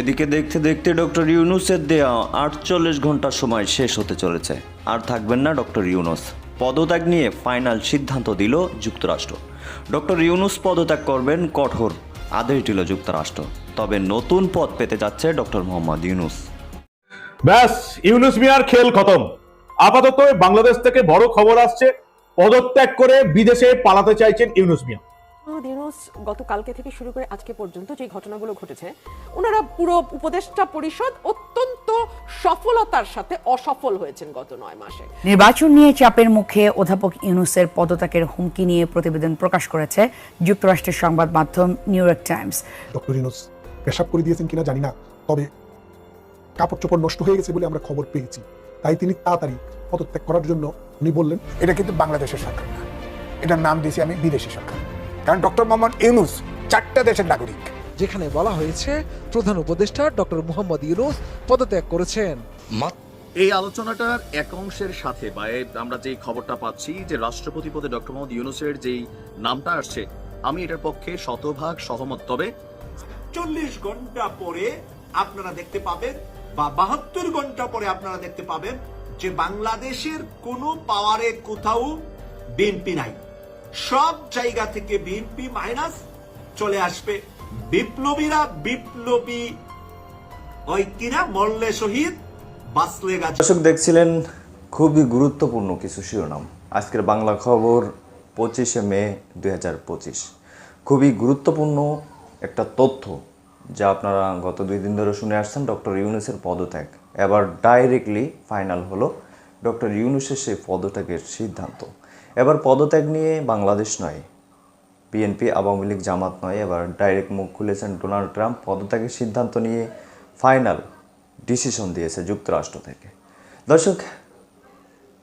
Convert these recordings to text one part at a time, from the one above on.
এদিকে দেখতে দেখতে ডক্টর ইউনুসের দেয়া আটচল্লিশ ঘণ্টার সময় শেষ হতে চলেছে। আর থাকবেন না ডক্টর ইউনুস। পদত্যাগ নিয়ে ফাইনাল সিদ্ধান্ত দিল যুক্তরাষ্ট্র। ডক্টর ইউনুস পদত্যাগ করবেন কঠোর আদেশ দিল যুক্তরাষ্ট্র। তবে নতুন পদ পেতে যাচ্ছে ডক্টর মোহাম্মদ ইউনুস। ব্যাস, ইউনুস মিয়ার খেল খতম। আপাতত বাংলাদেশ থেকে বড় খবর আসছে। পদত্যাগ করে বিদেশে পালাতে চাইছেন ইউনুস মিয়া। ইউনুস গতকালকে থেকে শুরু করে আজকে পর্যন্ত যে ঘটনাগুলো ঘটেছে ওনারা পুরো উপদেষ্টা পরিষদ অত্যন্ত সফলতার সাথে অসফল হয়েছেন গত নয় মাসে। নির্বাচন নিয়ে চাপের মুখে অধ্যাপক ইউনুসের পদত্যাগের হুমকি নিয়ে প্রতিবেদন প্রকাশ করেছে যুক্তরাষ্ট্রের সংবাদ মাধ্যম নিউ ইয়র্ক টাইমস। ডক্টর ইনোস পেশাব করে দিয়েছেন কিনা জানি না তবে কাপড় চোপড় নষ্ট হয়ে গেছে বলে আমরা খবর পেয়েছি। তাই তিনি তাড়াতাড়ি পদত্যাগ করার জন্য উনি বললেন এটা কিন্তু বাংলাদেশের সরকার না। এটার নাম দিয়েছি আমি বিদেশি সরকার। কারণ ডক্টর মোহাম্মদ ইউনুস চারটা দেশের নাগরিক। যেখানে বলা হয়েছে প্রধান উপদেষ্টা ডক্টর মোহাম্মদ ইউনুস পদত্যাগ করেছেন। এই আলোচনাটার এক অংশের সাথে বা আমরা যেই খবরটা পাচ্ছি যে রাষ্ট্রপতি পদে ডক্টর মোহাম্মদ ইউনুসের যেই নামটা আসছে আমি এটার পক্ষে শতভাগ সহমত। তবে চল্লিশ ঘণ্টা পরে আপনারা দেখতে পাবেন বা বাহাত্তর ঘণ্টা পরে আপনারা দেখতে পাবেন যে বাংলাদেশের কোনো পাওয়ারে কোথাও বিএনপি নাই। সব জায়গা থেকে বিএনপি মাইনাস চলে আসবে। বিপ্লবীরা বিপ্লবী ওই কিনা মল্লে শহীদ বাসলে গাছ দর্শক, দেখছিলেন খুবই গুরুত্বপূর্ণ কিছু শিরোনাম। আজকের বাংলা খবর পঁচিশে মে দুই হাজার পঁচিশ। খুবই গুরুত্বপূর্ণ একটা তথ্য যা আপনারা গত দুই দিন ধরে শুনে আসছেন ডক্টর ইউনুসের পদত্যাগ। এবার ডাইরেক্টলি ফাইনাল হলো ডক্টর ইউনুসের সেই পদত্যাগের সিদ্ধান্ত। এবার পদত্যাগ নিয়ে বাংলাদেশ নয়। বিএনপি আওয়ামী লীগ জামাত নয়। এবার ডাইরেক্ট মুখ খুলেছেন ডোনাল্ড ট্রাম্প। পদত্যাগের সিদ্ধান্ত নিয়ে ফাইনাল ডিসিশন দিয়েছে যুক্তরাষ্ট্র থেকে। দর্শক,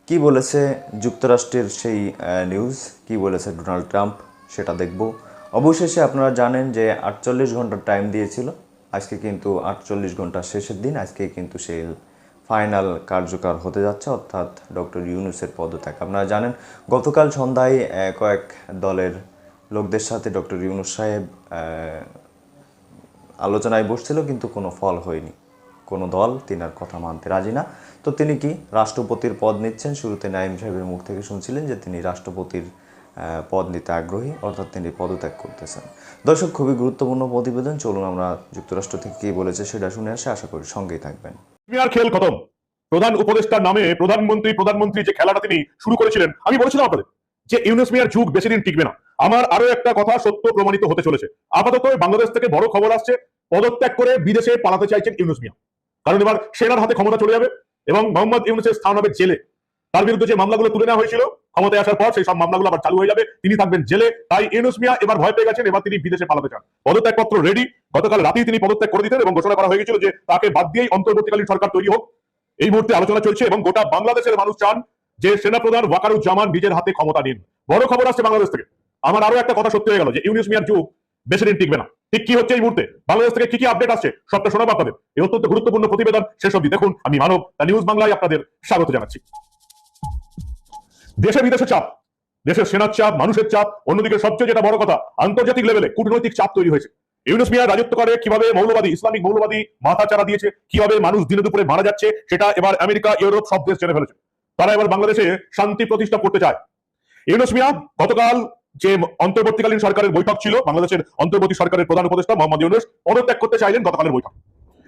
কি বলেছে যুক্তরাষ্ট্রের সেই নিউজ? কি বলেছে ডোনাল্ড ট্রাম্প? সেটা দেখব। অবশেষে আপনারা জানেন যে আটচল্লিশ ঘণ্টার টাইম দিয়েছিল। আজকে কিন্তু আটচল্লিশ ঘণ্টা শেষের দিন। আজকে কিন্তু সেই ফাইনাল কার্যকর হতে যাচ্ছে, অর্থাৎ ডক্টর ইউনুসের পদত্যাগ। আপনারা জানেন, গতকাল সন্ধ্যায় কয়েক দলের লোকদের সাথে ডক্টর ইউনুস সাহেব আলোচনায় বসছিল, কিন্তু কোনো ফল হয়নি। কোনো দল তিনার কথা মানতে রাজি না। তো তিনি কি রাষ্ট্রপতির পদ নিচ্ছেন? শুরুতে নাইম সাহেবের মুখ থেকে শুনছিলেন যে তিনি রাষ্ট্রপতির পদ নিতে আগ্রহী, অর্থাৎ তিনি পদত্যাগ করতেছেন। দর্শক, খুবই গুরুত্বপূর্ণ প্রতিবেদন। চলুন আমরা যুক্তরাষ্ট্র থেকে কী বলেছে সেটা শুনে আসে। আশা করি সঙ্গেই থাকবেন। মিয়ার খেল খতম। প্রধান উপদেষ্টার নামে প্রধানমন্ত্রী প্রধানমন্ত্রী যে খেলাটা তিনি শুরু করেছিলেন, আমি বলেছিলাম আপনাদের যে ইউনুস মিয়ার যুগ বেশি দিন টিকবে না। আমার আরও একটা কথা সত্য প্রমাণিত হতে চলেছে। আপাতত বাংলাদেশ থেকে বড় খবর আসছে, পদত্যাগ করে বিদেশে পালাতে চাইছেন ইউনুস মিয়া। কারণ এবার সেনার হাতে ক্ষমতা চলে যাবে এবং মোহাম্মদ ইউনুসের স্থান হবে জেলে। তার বিরুদ্ধে যে মামলাগুলো তুলে নেওয়া হয়েছিল, ক্ষমতায় আসার পর সেই সব মামলাগুলো আবার চালু হয়ে যাবে। তিনি থাকবেন জেলে। তাই ইউনুস মিয়া এবার ভয় পেয়ে গেছেন, এবার তিনি বিদেশে পালাতে চান। পদত্যাগ পত্র রেডি গতকাল রাতেই তিনি পদত্যাগ করে দিতেন এবং ঘোষণা করা হয়ে গেছিল যে তাকে বাদ দিয়েই অন্তর্বর্তীকালীন সরকার তৈরি হোক। এই মুহূর্তে আলোচনা চলছে এবং গোটা বাংলাদেশের মানুষ চান যে সেনাপ্রধান ওয়াকারুজ্জামান নিজের হাতে ক্ষমতা নিন। বড় খবর আসছে বাংলাদেশ থেকে। আমার আরও একটা কথা সত্যি হয়ে গেল যে ইউনিস মিয়ার যুগ বেশি দিন টিকবে না। ঠিক কি হচ্ছে এই মুহূর্তে? বাংলাদেশ থেকে কি কি আপডেট আসছে? সবটা শোনাবো আপনাদের। এই অত্যন্ত গুরুত্বপূর্ণ প্রতিবেদন অবধি দেখুন। আমি মানব তা নিউজ বাংলায় আপনাদের স্বাগত জানাচ্ছি। দেশে বিদেশে চাপ, দেশের সেনার চাপ, মানুষের চাপ, অন্যদিকে সবচেয়ে যেটা বড় কথা, আন্তর্জাতিক লেভেলে কূটনৈতিক চাপ তৈরি হয়েছে। ইউনুস মিয়া রাজত্ব করে, কীভাবে মৌলবাদী, ইসলামিক মৌলবাদী মাথা চারা দিয়েছে, কীভাবে মানুষ দিনে দুপুরে মারা যাচ্ছে, সেটা এবার আমেরিকা, ইউরোপ সব দেশ জেনে ফেলেছে। তারা এবার বাংলাদেশে শান্তি প্রতিষ্ঠা করতে চায়। ইউনুস মিয়া গতকাল যে অন্তর্বর্তীকালীন সরকারের বৈঠক ছিল, বাংলাদেশের অন্তর্বর্তী সরকারের প্রধান উপদেষ্টা মোহাম্মদ ইউনুস, পদত্যাগ করতে চাইলেন গতকালের বৈঠক।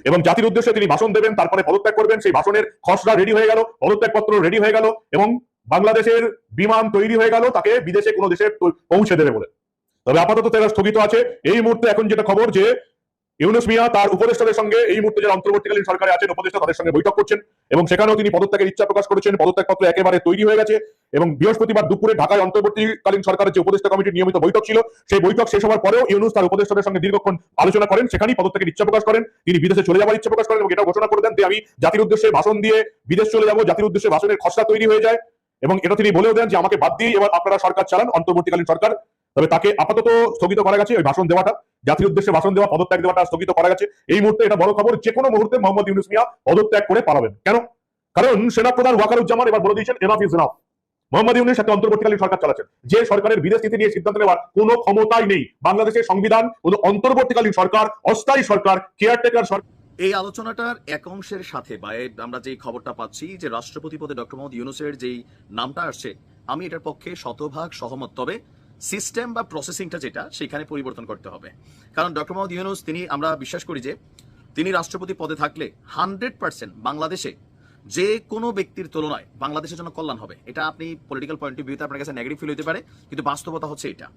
এবং জাতির উদ্দেশ্যে তিনি ভাষণ দেবেন, তারপরে পদত্যাগ করবেন, সেই ভাষণের খসড়া রেডি হয়ে গেল পদত্যাগ পত্র রেডি হয়ে গেল, এবং বাংলাদেশের বিমান তৈরি হয়ে গেল, তাকে বিদেশে কোনো দেশে পৌঁছে দেবে বলে। তবে আপাতত তারা স্থগিত আছে। এই মুহূর্তে এখন যেটা খবর যে ইউনুস মিয়া তার উপদেষ্টাদের সঙ্গে এই মুহূর্তে যারা অন্তর্বর্তীকালীন সরকারে আছেন, উপদেষ্টা তাদের সঙ্গে বৈঠক করছেন এবং সেখানেও তিনি পদত্যাগের ইচ্ছা প্রকাশ করেছেন। পদত্যাগ পত্র একেবারে তৈরি হয়ে গেছে এবং বৃহস্পতিবার দুপুরে ঢাকায় অন্তর্বর্তীকালীন সরকারের যে উপদেষ্টা কমিটির নিয়মিত বৈঠক ছিল, সেই বৈঠক শেষ হওয়ার পরেও ইউনুস তার উপদেষ্টাদের সঙ্গে দীর্ঘক্ষণ আলোচনা করেন। সেখানেই পদত্যাগের ইচ্ছা প্রকাশ করেন। তিনি বিদেশে চলে যাওয়ার ইচ্ছা প্রকাশ করেন এবং এটা ঘোষণা করে দেন যে আমি জাতির উদ্দেশ্যে ভাষণ দিয়ে বিদেশ চলে যাব। জাতির উদ্দেশ্যে ভাষণের খসড়া তৈরি হয়ে যায়। এবং এটা তিনি বলেও দেন যে আমাকে বাদ দিয়ে এবার আপনারা সরকার চালান, অন্তর্বর্তীকালীন সরকার। তবে তাকে আপাতত স্থগিত করা গেছে, ওই ভাষণ দেওয়াটা জাতির উদ্দেশ্যে ভাষণ দেওয়া, পদত্যাগ দেওয়াটা স্থগিত করা গেছে। এই মুহূর্তে এটা বড় খবর যে কোনো মুহূর্তে মোহাম্মদ ইউনুস মিয়া পদত্যাগ করে পালাবেন। কেন? কারণ সেনাপ্রধান ওয়াকারুজ্জামান এবার বলে দিয়েছেন enough is enough Mohammad Yunus একটা অন্তর্বর্তীকালীন সরকার চালাচ্ছেন। যে সরকারের বিদেশ নীতি নিয়ে সিদ্ধান্ত নেওয়ার কোনো ক্ষমতাই নেই। বাংলাদেশের সংবিধান, কোনো অন্তর্বর্তীকালীন সরকার, অস্থায়ী সরকার কেয়ারটেকার সরকার এই আলোচনাটার এক অংশের সাথে বা আমরা যেই খবরটা পাচ্ছি যে রাষ্ট্রপতি পদে ডক্টর মোহাম্মদ ইউনুসের যেই নামটা আসছে, আমি এটার পক্ষে শতভাগ সহমত। তবে সিস্টেম বা প্রসেসিংটা যেটা সেখানে পরিবর্তন করতে হবে। কারণ ডক্টর মোহাম্মদ ইউনুস, তিনি আমরা বিশ্বাস করি যে তিনি রাষ্ট্রপতি পদে থাকলে হান্ড্রেড পার্সেন্ট বাংলাদেশে যে কোনো ব্যক্তির তুলনায় বাংলাদেশের জন্য কল্যাণ হবে। এটা আপনি পলিটিক্যাল পয়েন্ট অফ ভিউতে আপনার কাছে নেগেটিভ ফিল হতে পারে, কিন্তু বাস্তবতা হচ্ছে এটা।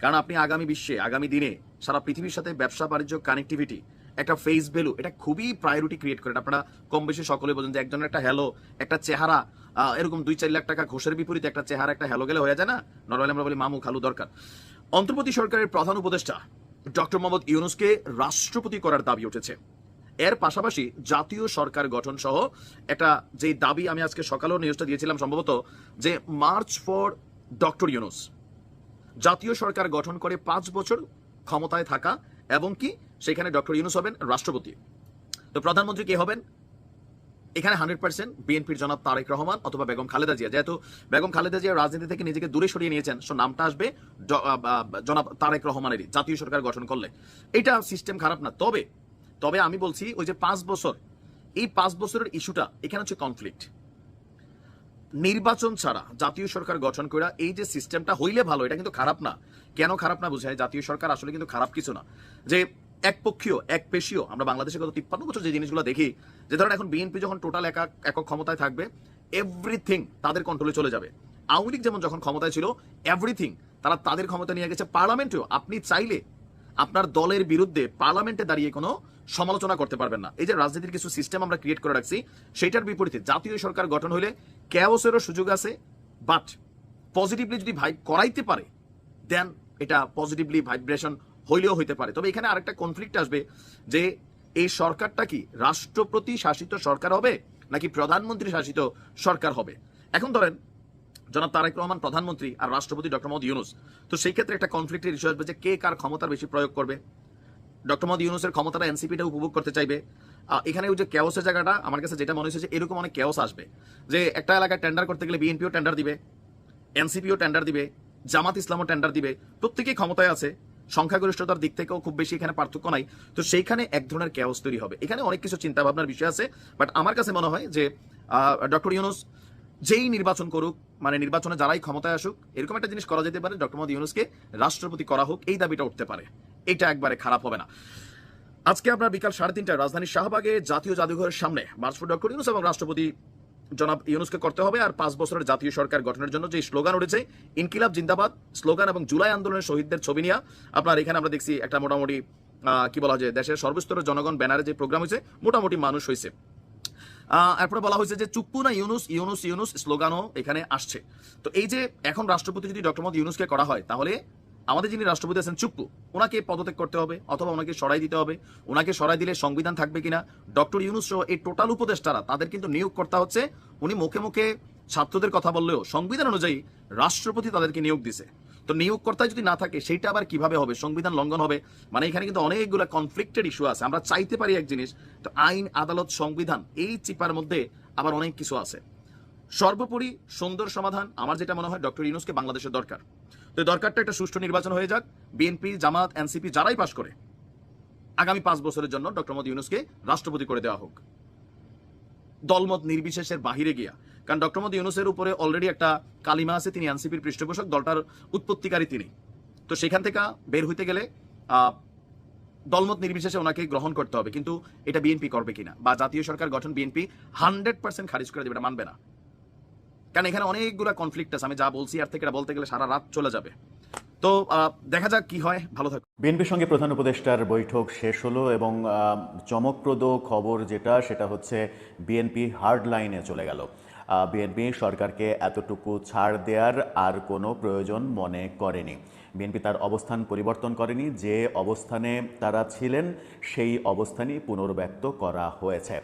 কারণ আপনি আগামী বিশ্বে, আগামী দিনে সারা পৃথিবীর সাথে ব্যবসা, বাণিজ্য কানেক্টিভিটি একটা ফেস ভ্যালু এটা খুবই প্রায়োরিটি ক্রিয়েট করে। আপনারা কম বেশি সকলে বোঝেন যে একজনের একটা হ্যালো একটা চেহারা এরকম দুই চার লাখ টাকা ঘোষের বিপরীতে একটা চেহারা, একটা হ্যালো গেলে হয়ে যায় না? নর্মালি আমরা বলি মামু খালু দরকার। অন্তর্বর্তী সরকারের প্রধান উপদেষ্টা ডক্টর মোহাম্মদ ইউনুসকে রাষ্ট্রপতি করার দাবি উঠেছে। এর পাশাপাশি জাতীয় সরকার গঠন সহ একটা যে দাবি আমি আজকে সকালেও নিউজটা দিয়েছিলাম সম্ভবত যে মার্চ ফর ডক্টর ইউনুস। জাতীয় সরকার গঠন করে পাঁচ বছর ক্ষমতায় থাকা এবং কি সেখানে ডক্টর ইউনুস হবেন, রাষ্ট্রপতি। তো প্রধানমন্ত্রী কে হবেন? এখানে হান্ড্রেড পার্সেন্ট বিএনপির জনাব তারেক রহমান অথবা বেগম খালেদা জিয়া। যেহেতু বেগম খালেদা জিয়া রাজনীতি থেকে নিজেকে দূরে সরিয়ে নিয়েছেন সো নামটা আসবে জনাব তারেক রহমানেরই, জাতীয় সরকার গঠন করলে। এটা সিস্টেম খারাপ না। তবে তবে আমি বলছি, ওই যে পাঁচ বছর, এই পাঁচ বছরের ইস্যুটা, এখানে হচ্ছে কনফ্লিক্ট নির্বাচন ছাড়া জাতীয় সরকার গঠন করা এই যে সিস্টেমটা হইলে ভালো, এটা কিন্তু খারাপ না। কেন খারাপ না বোঝায়? জাতীয় সরকার আসলে কিন্তু খারাপ কিছু না। যে একপক্ষীয় এক পেশীয়, আমরা বাংলাদেশে গত তিপ্পান্ন বছর যে জিনিসগুলো দেখি, যে ধরেন এখন বিএনপি যখন টোটাল একক একক ক্ষমতায় থাকবে এভরিথিং তাদের কন্ট্রোলে চলে যাবে। আওয়ামী লীগ যেমন যখন ক্ষমতায় ছিল এভরিথিং তারা তাদের ক্ষমতা নিয়ে গেছে। পার্লামেন্টেও আপনি চাইলে আপনার দলের বিরুদ্ধে পার্লামেন্টে দাঁড়িয়ে কোনো সমালোচনা করতে পারবেন না। এই যে রাজনীতির কিছু সিস্টেম আমরা ক্রিয়েট করে রাখছি, সেটার বিপরীতে জাতীয় সরকার গঠন হলে ক্যাওসেরও সুযোগ আছে বাট পজিটিভলি যদি ভাইব করাইতে পারে দেন এটা পজিটিভলি ভাইব্রেশন হইলেও হইতে পারে। তবে এখানে আরেকটা কনফ্লিক্ট আসবে যে এই সরকারটা কি রাষ্ট্রপতি শাসিত সরকার হবে নাকি প্রধানমন্ত্রী শাসিত সরকার হবে? এখন ধরেন, জনাব তারেক রহমান প্রধানমন্ত্রী আর রাষ্ট্রপতি ডক্টর মোহাম্মদ ইউনুস। তো সেই ক্ষেত্রে একটা কনফ্লিক্টের ইস্যু আসবে যে কে কার ক্ষমতার বেশি প্রয়োগ করবে। ডক্টর মোহাম্মদ ইউনুসের ক্ষমতাটা এনসিপিটা উপভোগ করতে চাইবে। এখানে ওই যে ক্যাওসের জায়গাটা, আমার কাছে যেটা মনে হয়েছে যে এরকম অনেক ক্যাওস আসবে। যে একটা এলাকায় টেন্ডার করতে গেলে বিএনপিও টেন্ডার দিবে এনসিপিও টেন্ডার দিবে, জামাত ইসলামও টেন্ডার দিবে, প্রত্যেকেই ক্ষমতায় আছে। সংখ্যাগরিষ্ঠতার দিক থেকেও খুব বেশি এখানে পার্থক্য নাই। তো সেইখানে এক ধরনের ক্যাওস তৈরি হবে। এখানে অনেক কিছু চিন্তা ভাবনার বিষয় আছে বাট আমার কাছে মনে হয় যে ডক্টর ইউনুস যেই নির্বাচন করুক মানে নির্বাচনে যারাই ক্ষমতায় আসুক, এরকম একটা জিনিস করা যেতে পারে ডক্টর মোহাম্মদ ইউনুসকে রাষ্ট্রপতি করা হোক, এই দাবিটা উঠতে পারে। এটা একবারে খারাপ হবে না। আজকে আমরা বিকাল সাড়ে তিনটায় রাজধানীর শাহবাগে জাতীয় জাদুঘরের সামনে, মার্চ ফর ডক্টর ইউনুস এবং রাষ্ট্রপতি জনাব ইউনুসকে করতে হবে। আর পাঁচ বছরের জাতীয় সরকার গঠনের জন্য যে স্লোগান উঠেছে, ইনকিলাব জিন্দাবাদ, স্লোগান এবং জুলাই আন্দোলনের শহীদদের ছবি নিয়ে। আপনার এখানে আমরা দেখছি একটা মোটামুটি কি বলা হয় দেশের সর্বস্তরের জনগণ ব্যানারে যে প্রোগ্রাম হয়েছে, মোটামুটি মানুষ হয়েছে। এরপরে বলা হয়েছে যে চুপ্পু না ইউনুস ইউনুস ইউনুস, স্লোগানও এখানে আসছে। তো এই যে এখন রাষ্ট্রপতি যদি ডক্টর মোহাম্মদ ইউনুসকে করা হয়, তাহলে আমাদের যিনি রাষ্ট্রপতি আছেন চুপ্পু, ওনাকে পদত্যাগ করতে হবে অথবা ওনাকে সরাই দিতে হবে। ওনাকে সরাই দিলে সংবিধান থাকবে কিনা, ডক্টর ইউনুস সহ এই টোটাল উপদেষ্টারা, তাদের কিন্তু নিয়োগ করতে হচ্ছে, উনি মুখে মুখে ছাত্রদের কথা বললেও সংবিধান অনুযায়ী রাষ্ট্রপতি তাদেরকে নিয়োগ দিছে। তো নিয়োগকর্তা যদি না থাকে সেটা আবার কীভাবে হবে? সংবিধান লঙ্ঘন হবে? মানে এখানে কিন্তু অনেকগুলো কনফ্লিক্টেড ইস্যু আছে। আমরা চাইতে পারি এক জিনিস, তো আইন, আদালত, সংবিধান, এই চিপার মধ্যে আবার অনেক কিছু আছে। সর্বোপরি সুন্দর সমাধান, আমার যেটা মনে হয়, ডক্টর ইউনুসকে বাংলাদেশের দরকার। তো দরকারটা একটা সুষ্ঠু নির্বাচন হয়ে যাক। বিএনপি, জামাত, এনসিপি যারাই পাশ করে, আগামী পাঁচ বছরের জন্য ডক্টর মোদী ইউনুসকে রাষ্ট্রপতি করে দেওয়া হোক। দলমত নির্বিশেষের বাহিরে গিয়া, কারণ ডক্টর মোদী ইউনুসের উপরে অলরেডি একটা কালিমা আছে, তিনি এনসিপির পৃষ্ঠপোষক, দলটার উৎপত্তিকারী তিনি। তো সেখান থেকে বের হইতে গেলে দলমত নির্বিশেষে ওনাকে গ্রহণ করতে হবে, কিন্তু এটা বিএনপি করবে কিনা, বা জাতীয় সরকার গঠন বিএনপি হান্ড্রেড পার্সেন্ট খারিজ করে দেবে, এটা মানবে না। কারণ এখানে অনেকগুলো কনফ্লিক্ট আছে, আমি যা বলছি আর থেকে বলতে গেলে সারা রাত চলে যাবে। তো দেখা যাক কি হয়, ভালো থাকুন বিএনপির সঙ্গে প্রধান উপদেষ্টার বৈঠক শেষ হলো এবং চমকপ্রদ খবর যেটা, সেটা হচ্ছে বিএনপি হার্ড লাইনে চলে গেল। বিএনপি সরকারকে এতটুকু ছাড় দেওয়ার আর কোনো প্রয়োজন মনে করেনি। বিএনপি তার অবস্থান পরিবর্তন করেনি, যে অবস্থানে তারা ছিলেন সেই অবস্থানই পুনর্ব্যক্ত করা হয়েছে।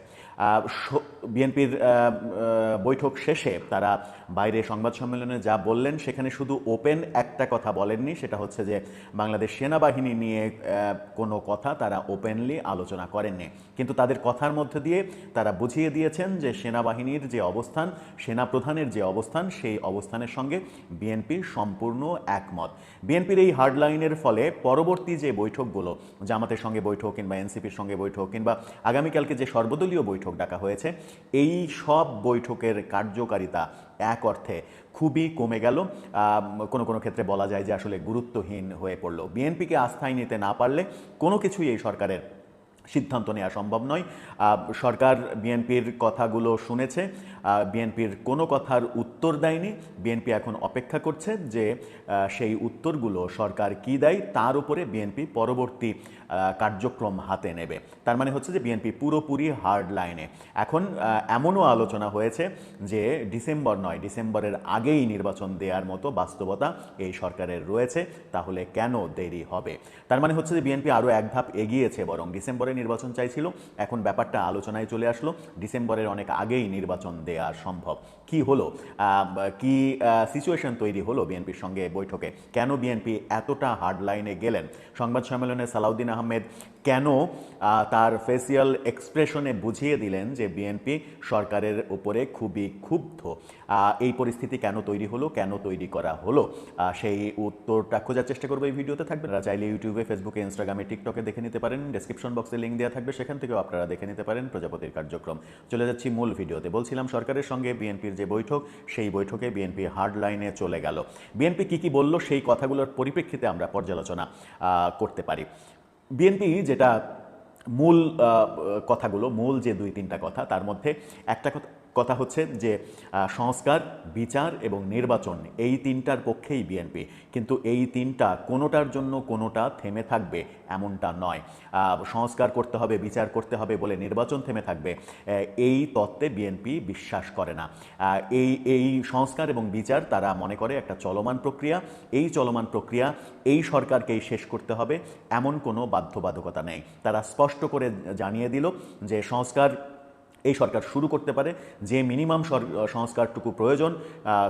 বিএনপির বৈঠক শেষে তারা বাইরে সংবাদ সম্মেলনে যা বললেন, সেখানে শুধু ওপেন একটা কথা বলেননি, সেটা হচ্ছে যে বাংলাদেশ সেনাবাহিনী নিয়ে কোনো কথা তারা ওপেনলি আলোচনা করেননি। কিন্তু তাদের কথার মধ্যে দিয়ে তারা বুঝিয়ে দিয়েছেন যে সেনাবাহিনীর যে অবস্থান, সেনাপ্রধানের যে অবস্থান, সেই অবস্থানের সঙ্গে বিএনপি সম্পূর্ণ একমত। বিএনপির এই হার্ডলাইনের ফলে পরবর্তী যে বৈঠকগুলো, জামাতের সঙ্গে বৈঠক কিংবা এনসিপির সঙ্গে বৈঠক কিংবা আগামীকালকে যে সর্বদলীয় বৈঠক ডাকা হয়েছে, এই সব বৈঠকের কার্যকারিতা এক অর্থে খুবই কমে গেল। কোনো কোনো ক্ষেত্রে বলা যায় যে আসলে গুরুত্বহীন হয়ে পড়ল। বিএনপিকে আস্থায় নিতে না পারলে কোনো কিছুই এই সরকারের সিদ্ধান্ত নেওয়া সম্ভব নয়। সরকার বিএনপির কথাগুলো শুনেছে। বিএনপির কোনো কথার উত্তর দেয়নি। বিএনপি এখন অপেক্ষা করছে যে সেই উত্তরগুলো সরকার কি দেয় তার উপরে বিএনপি পরবর্তী কার্যক্রম হাতে নেবে। তার মানে হচ্ছে যে বিএনপি পুরোপুরি হার্ড লাইনে এখন এমনও আলোচনা হয়েছে যে ডিসেম্বর নয়, ডিসেম্বরের আগেই নির্বাচন দেওয়ার মতো বাস্তবতা এই সরকারের রয়েছে, তাহলে কেন দেরি হবে? তার মানে হচ্ছে যে বিএনপি আরও এক ধাপ এগিয়েছে, বরং ডিসেম্বরে নির্বাচন চাইছিল। এখন ব্যাপারটা আলোচনায় চলে আসলো। ডিসেম্বরের অনেক আগেই নির্বাচন দেওয়া সম্ভব? কি হলো? কি সিচুয়েশন তৈরি হলো বিএনপির সঙ্গে বৈঠকে? কেন বিএনপি এতটা হার্ড লাইনে গেলেন? সংবাদ সম্মেলনে সালাউদ্দিন আহমেদ কেন তার ফেসিয়াল এক্সপ্রেশনে বুঝিয়ে দিলেন যে বিএনপি সরকারের উপরে খুবই ক্ষুব্ধ। এই পরিস্থিতি কেন তৈরি হলো, কেন তৈরি করা হলো? সেই উত্তরটা খোঁজার চেষ্টা করব এই ভিডিওতে। থাকবে আপনারা চাইলে ইউটিউবে ফেসবুকে ইনস্টাগ্রামে টিকটকে দেখে নিতে পারেন। ডেসক্রিপশন বক্সে লিঙ্ক দেওয়া থাকবে, সেখান থেকেও আপনারা দেখে নিতে পারেন প্রজাপতির কার্যক্রম। চলে যাচ্ছি মূল ভিডিওতে। বলছিলাম সরকারের সঙ্গে বিএনপির যে বৈঠক, সেই বৈঠকে বিএনপি হার্ড লাইনে চলে গেল। বিএনপি কি কি বলল, সেই কথাগুলোর পরিপ্রেক্ষিতে আমরা পর্যালোচনা করতে পারি। বিএনপি যেটা মূল কথাগুলো মূল যে দুই তিনটা কথা তার মধ্যে একটা কথা কথা হচ্ছে যে সংস্কার, বিচার এবং নির্বাচন এই তিনটার পক্ষেই বিএনপি। কিন্তু এই তিনটা কোনোটার জন্য কোনোটা থেমে থাকবে এমনটা নয়। সংস্কার করতে হবে, বিচার করতে হবে বলে নির্বাচন থেমে থাকবে এই তত্ত্বে বিএনপি বিশ্বাস করে না। এই এই সংস্কার এবং বিচার তারা মনে করে একটা চলমান প্রক্রিয়া। এই চলমান প্রক্রিয়া এই সরকারকেই শেষ করতে হবে, এমন কোনো বাধ্যবাধকতা নেই। তারা স্পষ্ট করে জানিয়ে দিল যে, সংস্কার এই সরকার শুরু করতে পারে। যে মিনিমাম সংস্কারটুকু প্রয়োজন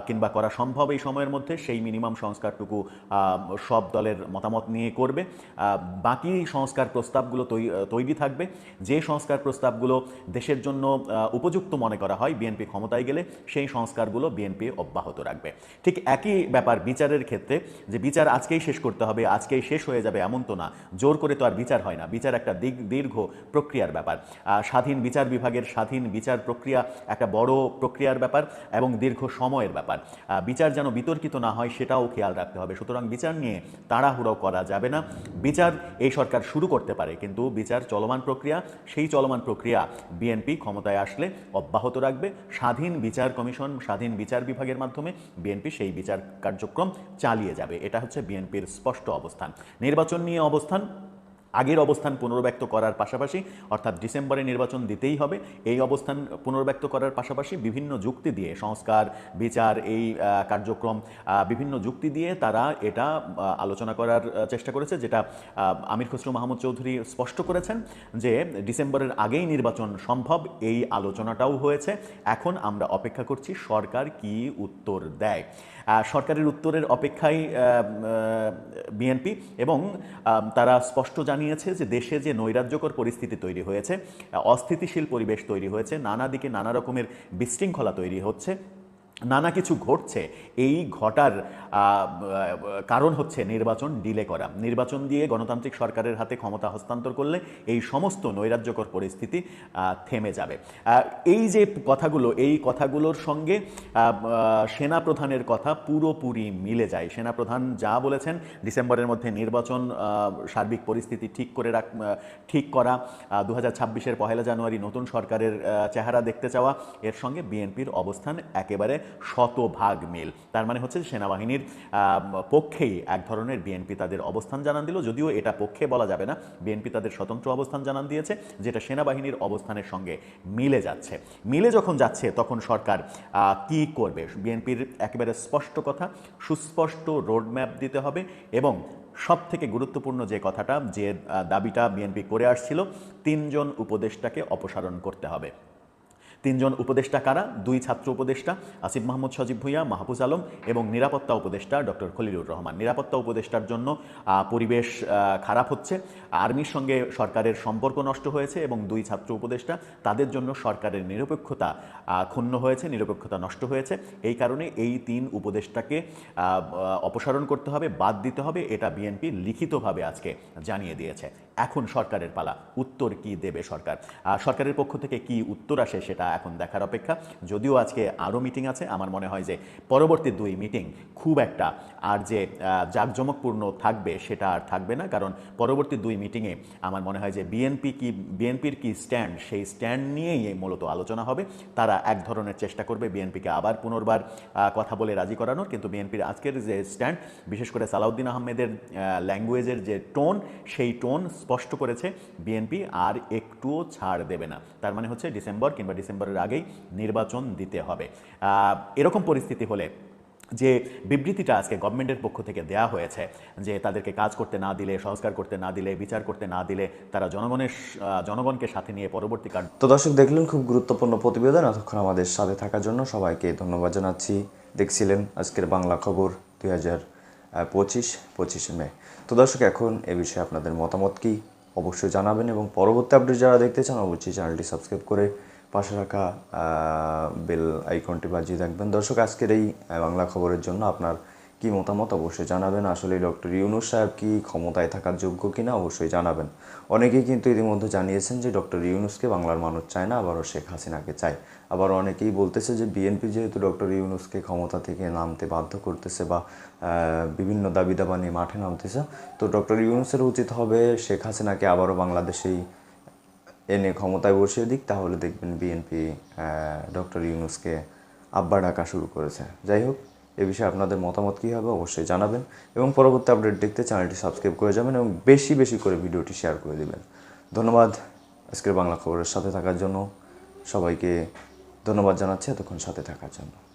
কিংবা করা সম্ভব এই সময়ের মধ্যে, সেই মিনিমাম সংস্কারটুকু সব দলের মতামত নিয়ে করবে। বাকি সংস্কার প্রস্তাবগুলো তৈরি থাকবে। যে সংস্কার প্রস্তাবগুলো দেশের জন্য উপযুক্ত মনে করা হয়, বিএনপি ক্ষমতায় গেলে, সেই সংস্কারগুলো বিএনপি অব্যাহত রাখবে। ঠিক একই ব্যাপার বিচারের ক্ষেত্রে, যে বিচার আজকেই শেষ করতে হবে, আজকেই শেষ হয়ে যাবে এমন তো না। জোর করে তো আর বিচার হয় না। বিচার একটা দীর্ঘ প্রক্রিয়ার ব্যাপার। স্বাধীন বিচার বিভাগের স্বাধীন বিচার প্রক্রিয়া একটা বড় প্রক্রিয়ার ব্যাপার এবং দীর্ঘ সময়ের ব্যাপার। বিচার যেন বিতর্কিত না হয় সেটাও খেয়াল রাখতে হবে। সুতরাং বিচার নিয়ে তাড়াহুড়ো করা যাবে না। বিচার এই সরকার শুরু করতে পারে, কিন্তু বিচার চলমান প্রক্রিয়া, সেই চলমান প্রক্রিয়া বিএনপি ক্ষমতায় আসলে অব্যাহত রাখবে। স্বাধীন বিচার কমিশন, স্বাধীন বিচার বিভাগের মাধ্যমে বিএনপি সেই বিচার কার্যক্রম চালিয়ে যাবে। এটা হচ্ছে বিএনপির স্পষ্ট অবস্থান। নির্বাচন নিয়ে অবস্থান আগের অবস্থান পুনর্ব্যক্ত করার পাশাপাশি, অর্থাৎ ডিসেম্বরে নির্বাচন দিতেই হবে, এই অবস্থান পুনর্ব্যক্ত করার পাশাপাশি বিভিন্ন যুক্তি দিয়ে, সংস্কার, বিচার, এই কার্যক্রম বিভিন্ন যুক্তি দিয়ে তারা এটা আলোচনা করার চেষ্টা করেছে, যেটা আমির খসরু মাহমুদ চৌধুরী স্পষ্ট করেছেন যে ডিসেম্বরের আগেই নির্বাচন সম্ভব, এই আলোচনাটাও হয়েছে। এখন আমরা অপেক্ষা করছি সরকার কি উত্তর দেয়। সরকারের উত্তরের অপেক্ষায় বিএনপি এবং তারা স্পষ্ট জানিয়েছে যে দেশে যে নৈরাজ্যকর পরিস্থিতি তৈরি হয়েছে, অস্থিতিশীল পরিবেশ তৈরি হয়েছে, নানা দিকে নানা রকমের বিশৃঙ্খলা তৈরি হচ্ছে। নানা কিছু ঘটছে, এই ঘটার কারণ হচ্ছে নির্বাচন ডিলে করা। নির্বাচন দিয়ে গণতান্ত্রিক সরকারের হাতে ক্ষমতা হস্তান্তর করলে এই সমস্ত নৈরাজ্যকর পরিস্থিতি থেমে যাবে। এই যে কথাগুলো, এই কথাগুলোর সঙ্গে সেনাপ্রধানের কথা পুরোপুরি মিলে যায়। সেনাপ্রধান যা বলেছেন, ডিসেম্বরের মধ্যে নির্বাচন সার্বিক পরিস্থিতি ঠিক করে রাখ ঠিক করা দু হাজার পহেলা জানুয়ারি নতুন সরকারের চেহারা দেখতে চাওয়া, এর সঙ্গে বিএনপির অবস্থান একেবারে শতভাগ মিল। তার মানে হচ্ছে সেনাবাহিনীর পক্ষেই এক ধরনের বিএনপি তাদের অবস্থান জানান দিল, যদিও এটা পক্ষে বলা যাবে না। বিএনপি তাদের স্বতন্ত্র অবস্থান জানান দিয়েছে, যেটা সেনাবাহিনীর অবস্থানের সঙ্গে মিলে যাচ্ছে। মিলে যখন যাচ্ছে, তখন সরকার কি করবে? বিএনপির একেবারে স্পষ্ট কথা, সুস্পষ্ট রোডম্যাপ দিতে হবে এবং সব থেকে গুরুত্বপূর্ণ যে কথাটা, যে দাবিটা বিএনপি করে আসছিল, তিনজন উপদেষ্টাকে অপসারণ করতে হবে। তিনজন উপদেষ্টা কারা? দুই ছাত্র উপদেষ্টা, আসিফ মাহমুদ, সজীব ভুইয়া, মাহফুজ আলম এবং নিরাপত্তা উপদেষ্টা ডক্টর খলিলুর রহমান। নিরাপত্তা উপদেষ্টার জন্য পরিবেশ খারাপ হচ্ছে। আর্মির সঙ্গে সরকারের সম্পর্ক নষ্ট হয়েছে এবং দুই ছাত্র উপদেষ্টা, তাদের জন্য সরকারের নিরপেক্ষতা ক্ষুণ্ণ হয়েছে, নিরপেক্ষতা নষ্ট হয়েছে। এই কারণে এই তিন উপদেষ্টাকে অপসারণ করতে হবে, বাদ দিতে হবে। এটা বিএনপি লিখিতভাবে আজকে জানিয়ে দিয়েছে। এখন সরকারের পালা। উত্তর কি দেবে সরকার? সরকারের পক্ষ থেকে কি উত্তর আসে সেটা এখন দেখার অপেক্ষা। যদিও আজকে আরও মিটিং আছে, আমার মনে হয় যে পরবর্তী দুই মিটিং খুব একটা আর যে জাঁকজমকপূর্ণ থাকবে সেটা আর থাকবে না। কারণ পরবর্তী দুই মিটিংয়ে আমার মনে হয় যে বিএনপি কি বিএনপির কি স্ট্যান্ড সেই স্ট্যান্ড নিয়েই মূলত আলোচনা হবে। তারা এক ধরনের চেষ্টা করবে বিএনপিকে আবার পুনর্বার কথা বলে রাজি করানোর। কিন্তু বিএনপির আজকের যে স্ট্যান্ড বিশেষ করে সালাউদ্দিন আহমেদের ল্যাঙ্গুয়েজের যে টোন সেই টোন স্পষ্ট করেছে বিএনপি আর একটুও ছাড় দেবে না। তার মানে হচ্ছে ডিসেম্বর কিংবা ডিসেম্বরের আগেই নির্বাচন দিতে হবে। এরকম পরিস্থিতি হলে যে বিবৃতিটা আজকে গভর্নমেন্টের পক্ষ থেকে দেয়া হয়েছে, যে তাদেরকে কাজ করতে না দিলে, সংস্কার করতে না দিলে, বিচার করতে না দিলে তারা জনগণের জনগণকে সাথে নিয়ে পরবর্তী কার্য তো দর্শক, দেখলেন খুব গুরুত্বপূর্ণ প্রতিবেদন। এতক্ষণ আমাদের সাথে থাকার জন্য সবাইকে ধন্যবাদ জানাচ্ছি। দেখছিলেন আজকের বাংলা খবর দুই হাজার পঁচিশ, পঁচিশে মে। তো দর্শক, এখন এ বিষয়ে আপনাদের মতামত কি অবশ্যই জানাবেন এবং পরবর্তী আপডেট যারা দেখতে চান, অবশ্যই চ্যানেলটি সাবস্ক্রাইব করে পাশে রাখা বেল আইকনটি বাজিয়ে রাখবেন। দর্শক, আজকের এই বাংলা খবরের জন্য আপনার কি মতামত অবশ্যই জানাবেন। আসলে ডক্টর ইউনুস সাহেব কি ক্ষমতায় থাকার যোগ্য কিনা অবশ্যই জানাবেন। অনেকেই কিন্তু ইতিমধ্যে জানিয়েছেন যে ডক্টর ইউনুসকে বাংলার মানুষ চায় না, আবারও শেখ হাসিনাকে চায়। আবার অনেকেই বলতেছে যে বিএনপি যেহেতু ডক্টর ইউনুসকে ক্ষমতা থেকে নামতে বাধ্য করতেছে বা বিভিন্ন দাবি দাবা নিয়ে মাঠে নামতেছে, তো ডক্টর ইউনুসের উচিত হবে শেখ হাসিনাকে আবারও বাংলাদেশেই এনে ক্ষমতায় বসিয়ে দিক, তাহলে দেখবেন বিএনপি ডক্টর ইউনুসকে আব্বা ডাকা শুরু করেছে। যাই হোক, এ বিষয়ে আপনাদের মতামত কী হবে অবশ্যই জানাবেন এবং পরবর্তী আপডেট দেখতে চ্যানেলটি সাবস্ক্রাইব করে যাবেন এবং বেশি বেশি করে ভিডিওটি শেয়ার করে দিবেন। ধন্যবাদ আজকের বাংলা খবরের সাথে থাকার জন্য। সবাইকে ধন্যবাদ জানাচ্ছি এতক্ষণ সাথে থাকার জন্য।